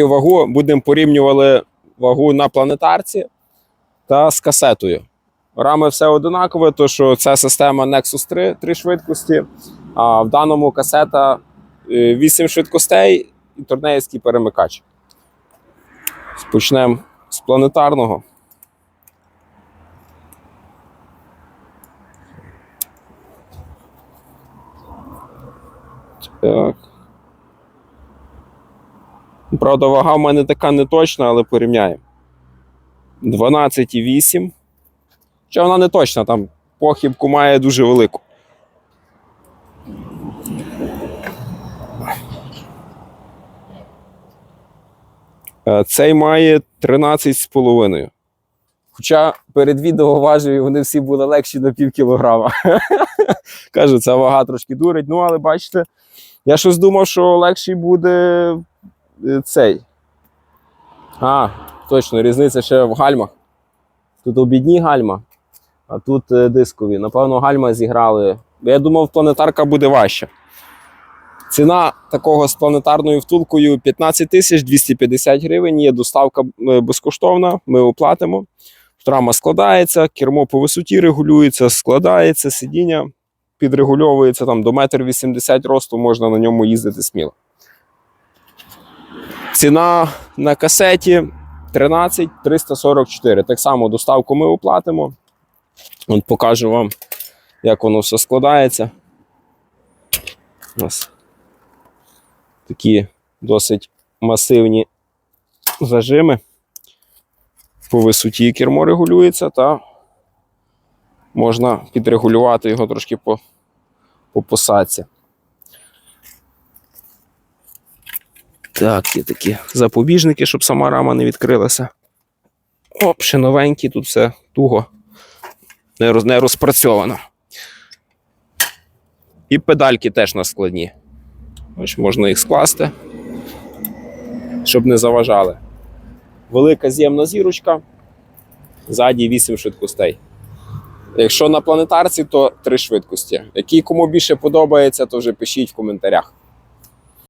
вагу будемо порівнювати вагу на планетарці та з касетою. Рами все одинакове, то що це система Nexus 3, 3 швидкості, а в даному касета 8 швидкостей і торнеївський перемикач. Почнемо з планетарного. Так. Правда, вага в мене така не точна, але порівняємо. 12,8. Хоча вона не точна, там похибку має дуже велику. Е, Цей має 13,5. Хоча перед відео важив, вони всі були легші на пів кілограма. Кажу, ця вага трошки дурить. Ну, але бачите, я щось думав, що легший буде цей. А, точно, різниця ще в гальмах. Тут обідні гальма, а тут е, дискові. Напевно, гальма зіграли. Я думав, планетарка буде важча. Ціна такого з планетарною втулкою 15 тисяч 250 гривень. Є доставка е, безкоштовна, ми оплатимо. Рама складається, кермо по висоті регулюється, складається, сидіння підрегульовується там до 1,80 м росту, можна на ньому їздити сміло. Ціна на касеті 13 344. Так само доставку ми оплатимо. От покажу вам, як воно все складається. У нас такі досить масивні зажими. По висоті кермо регулюється, та можна підрегулювати його трошки по, по посадці. Так, є такі запобіжники, щоб сама рама не відкрилася. Оп, ще новенькі, тут все туго не, роз, не розпрацьовано. І педальки теж на складні. Ось можна їх скласти, щоб не заважали. Велика з'ємна зірочка, ззаді 8 швидкостей. Якщо на планетарці, то 3 швидкості. Які кому більше подобається, то вже пишіть в коментарях.